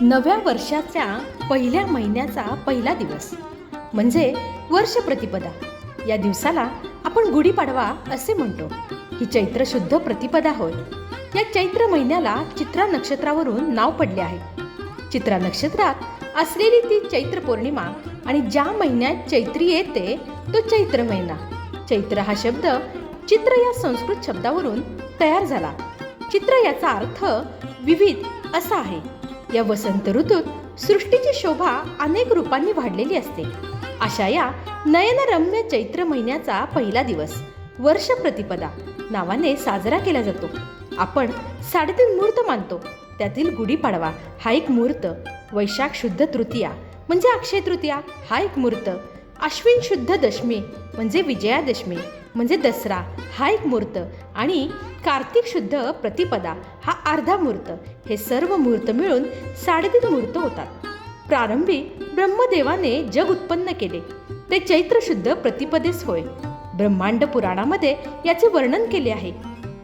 नव्या वर्षाच्या पहिल्या महिन्याचा पहिला दिवस. म्हणजे वर्ष प्रतिपदा. या दिवसाला आपण गुढीपाडवा असे म्हणतो. ही चैत्र शुद्ध प्रतिपदा होय. या चैत्र महिन्याला चित्रा नक्षत्रावरून नाव पडले आहे. चित्रा नक्षत्रात असलेली ती चैत्र पौर्णिमा आणि ज्या महिन्यात चैत्री येते तो चैत्र महिना. चैत्र हा शब्द चित्र या संस्कृत शब्दावरून तयार झाला. चित्र याचा अर्थ विविध असा आहे. या वसंत ऋतूत सृष्टीची शोभा अनेक रूपांनी वाढलेली असते. अशा या नयनरम्य चैत्र महिन्याचा पहिला दिवस वर्ष प्रतिपदा नावाने साजरा केला जातो. आपण साडेतीन मुहूर्त मानतो. त्यातील गुढीपाडवा हा एक मुहूर्त वैशाख शुद्ध तृतीया म्हणजे अक्षय तृतीया हा एक मुहूर्त अश्विन शुद्ध दशमी म्हणजे विजयादशमी म्हणजे दसरा हा एक मूर्त आणि कार्तिक शुद्ध प्रतिपदा हा अर्धा मूर्त. हे सर्व मुहूर्त मिळून साडेतीन मूर्त होतात. प्रारंभी ब्रह्मदेवाने जग उत्पन्न केले. ते चैत्र शुद्ध प्रतिपदेस होय. ब्रह्मांड पुराणामध्ये याचे वर्णन केले आहे.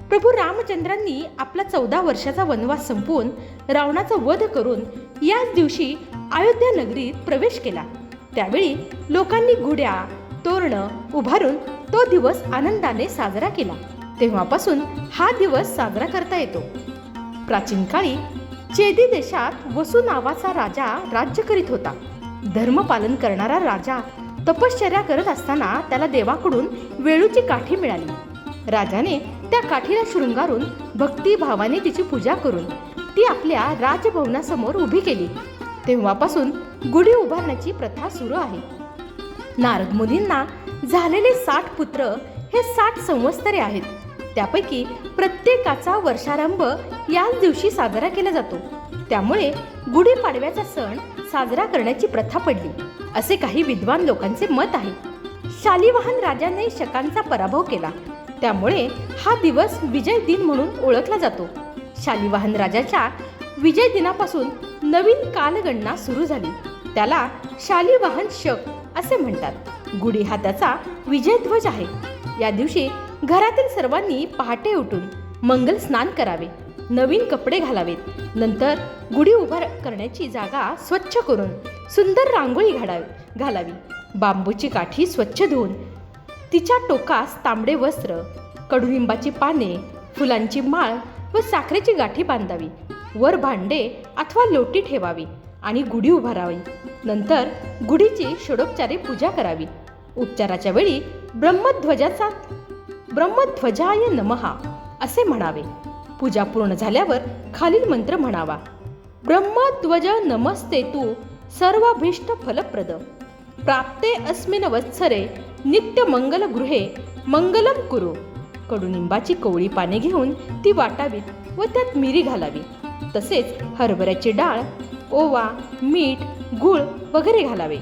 प्रभू रामचंद्रांनी आपला चौदा वर्षाचा वनवास संपवून रावणाचा वध करून याच दिवशी अयोध्या नगरीत प्रवेश केला. त्यावेळी लोकांनी गुड्या तोरणं उभारून तो दिवस आनंदाने साजरा केला. तेव्हापासून हा दिवस साजरा करता येतो. प्राचीन काळी चेदी देशात वसु नावाचा राजा राज्य करीत होता. धर्मपालन करणारा राजा तपश्चर्या करत असताना त्याला देवाकडून वेळूची काठी मिळाली. राजाने त्या काठीला शृंगारून भक्तिभावाने तिची पूजा करून ती आपल्या राजभवनासमोर उभी केली. तेव्हापासून गुढी उभारण्याची प्रथा सुरू आहे. नारद मुनींना झालेले साठ पुत्र हे साठ संवत्सरे आहेत. त्यापैकी प्रत्येकाचा वर्षारंभ याच दिवशी साजरा केला जातो. त्यामुळे गुढीपाडव्याचा सण साजरा करण्याची प्रथा पडली. असे काही विद्वान लोकांचे मत आहे. शालिवाहन राजाने शकांचा पराभव केला. त्यामुळे हा दिवस विजय दिन म्हणून ओळखला जातो. शालिवाहन राजाच्या विजय दिनापासून नवीन कालगणना सुरू झाली. त्याला शालिवाहन शक असे म्हणतात. गुढी हा त्याचा विजयध्वज आहे. या दिवशी घरातील सर्वांनी पहाटे उठून मंगल स्नान करावे नवीन कपडे घालावेत. नंतर गुढी उभा करण्याची जागा स्वच्छ करून सुंदर रांगोळी घालावी घालावी. बांबूची काठी स्वच्छ धुवून तिच्या टोकास तांबडे वस्त्र कडुलिंबाची पाने फुलांची माळ व साखरेची गाठी बांधावी. वर भांडे अथवा लोटी ठेवावी. आणि गुढी उभारावी. नंतर गुढीची षोडोपचारे पूजा करावी. उपचाराच्या वेळी ब्रह्मध्वजाचा ब्रह्मध्वजाय नमहा असे म्हणावे. पूजा पूर्ण झाल्यावर खालील मंत्र म्हणावा. ब्रह्मध्वज नमस्ते तू सर्वाभीष्ट फलप्रद. प्राप्ते अस्मिन वत्सरे नित्य मंगल गृहे मंगलम कुरु. कडुनिंबाची कोवळी पाने घेऊन ती वाटावीत व त्यात मिरी घालावी. तसेच हरभऱ्याची डाळ ओवा मीठ गूळ वगैरे घालावे.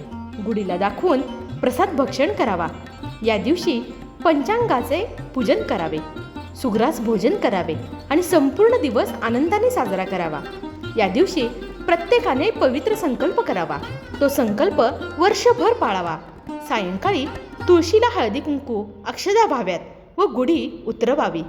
गुढीला दाखवून प्रसाद भक्षण करावा. या दिवशी पंचांगाचे पूजन करावे. सुग्रास भोजन करावे आणि संपूर्ण दिवस आनंदाने साजरा करावा. या दिवशी प्रत्येकाने पवित्र संकल्प करावा. तो संकल्प वर्षभर पाळावा. सायंकाळी तुळशीला हळदी कुंकू अक्षदा भाव्यात व गुढी उतरवावी.